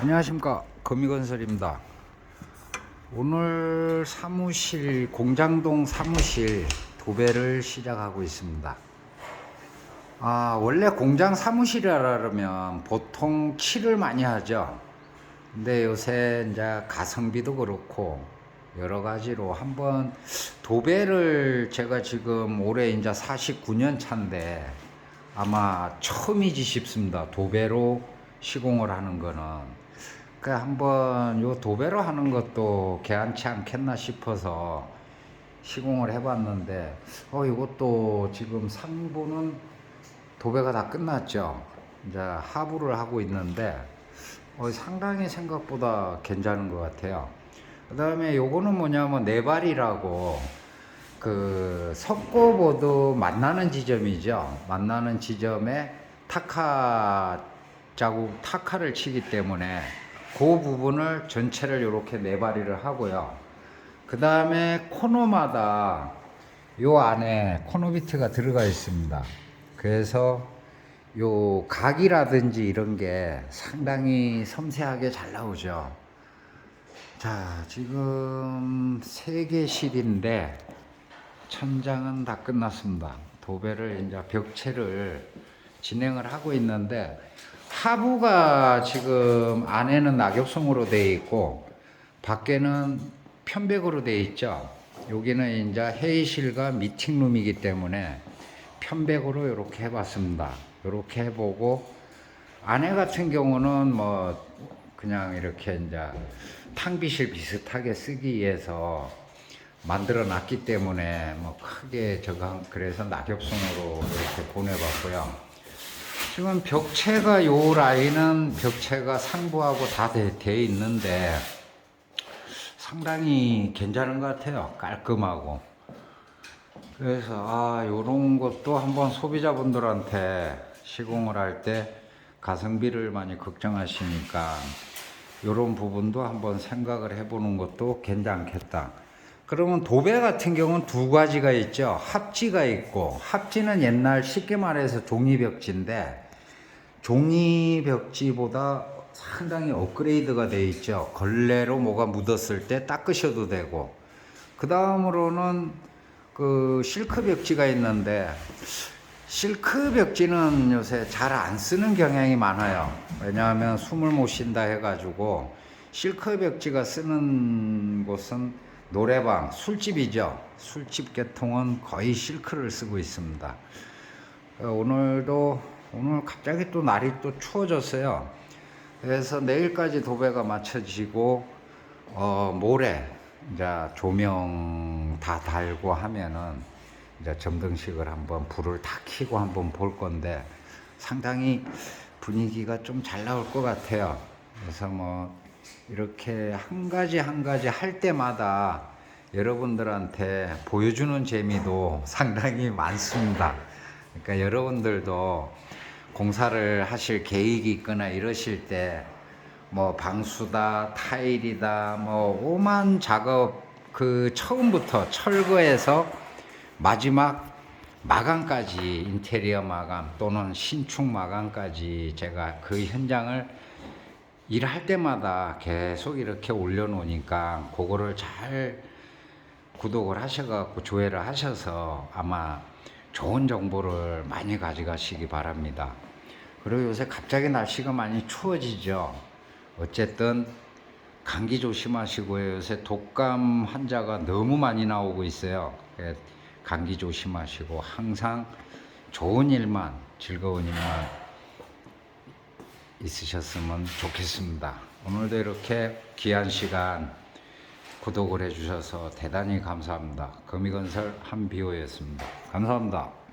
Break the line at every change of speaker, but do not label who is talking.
안녕하십니까 거미건설입니다 오늘 사무실 공장동 사무실 도배를 시작하고 있습니다 아 원래 공장 사무실이라면 보통 칠을 많이 하죠 근데 요새 이제 가성비도 그렇고 여러 가지로 한번 도배를 제가 지금 올해 이제 49년 차인데 아마 처음이지 싶습니다. 도배로 시공을 하는 거는. 그 한번 요 도배로 하는 것도 괜찮지 않겠나 싶어서 시공을 해봤는데, 어, 이것도 지금 상부는 도배가 다 끝났죠. 이제 하부를 하고 있는데, 어, 상당히 생각보다 괜찮은 것 같아요. 그 다음에 요거는 뭐냐면 네발이라고 그 석고보드 만나는 지점이죠. 만나는 지점에 타카 자국 타카를 치기 때문에 그 부분을 전체를 이렇게 네발이를 하고요. 그 다음에 코너마다 요 안에 코너 비트가 들어가 있습니다. 그래서 요 각이라든지 이런 게 상당히 섬세하게 잘 나오죠. 자, 지금 세 개 실인데 천장은 다 끝났습니다. 도배를 이제 벽체를 진행을 하고 있는데 하부가 지금 안에는 낙엽송으로 되어 있고 밖에는 편백으로 되어 있죠. 여기는 이제 회의실과 미팅룸이기 때문에 편백으로 이렇게 해봤습니다. 이렇게 해보고 안에 같은 경우는 뭐 그냥 이렇게 이제 탕비실 비슷하게 쓰기 위해서 만들어 놨기 때문에 뭐 크게 저거 그래서 낙엽송으로 이렇게 보내봤고요. 지금 벽체가 요 라인은 벽체가 상부하고 다돼 있는데 상당히 괜찮은 것 같아요. 깔끔하고. 그래서 아 요런 것도 한번 소비자분들한테 시공을 할 때 가성비를 많이 걱정하시니까 요런 부분도 한번 생각을 해보는 것도 괜찮겠다. 그러면 도배 같은 경우는 두 가지가 있죠. 합지가 있고 합지는 옛날 쉽게 말해서 종이벽지인데 종이 벽지보다 상당히 업그레이드가 돼 있죠. 걸레로 뭐가 묻었을 때 닦으셔도 되고 그 다음으로는 그 실크 벽지가 있는데 실크 벽지는 요새 잘 안 쓰는 경향이 많아요. 왜냐하면 숨을 못 쉰다 해가지고 실크 벽지가 쓰는 곳은 노래방, 술집이죠. 술집 계통은 거의 실크를 쓰고 있습니다. 어, 오늘도 오늘 갑자기 또 날이 또 추워졌어요. 그래서 내일까지 도배가 마쳐지고 어, 모레 이제 조명 다 달고 하면은 이제 점등식을 한번 불을 다 켜고 한번 볼 건데 상당히 분위기가 좀 잘 나올 것 같아요. 그래서 뭐 이렇게 한 가지 한 가지 할 때마다 여러분들한테 보여주는 재미도 상당히 많습니다. 그러니까 여러분들도 공사를 하실 계획이 있거나 이러실 때 뭐 방수다, 타일이다, 뭐 오만 작업 그 처음부터 철거해서 마지막 마감까지 인테리어 마감 또는 신축 마감까지 제가 그 현장을 일할 때마다 계속 이렇게 올려놓으니까 그거를 잘 구독을 하셔갖고 조회를 하셔서 아마 좋은 정보를 많이 가져가시기 바랍니다. 그리고 요새 갑자기 날씨가 많이 추워지죠. 어쨌든 감기 조심하시고요. 요새 독감 환자가 너무 많이 나오고 있어요. 예, 감기 조심하시고 항상 좋은 일만 즐거운 일만 있으셨으면 좋겠습니다. 오늘도 이렇게 귀한 시간 구독을 해주셔서 대단히 감사합니다. 거미건설 한비호였습니다. 감사합니다.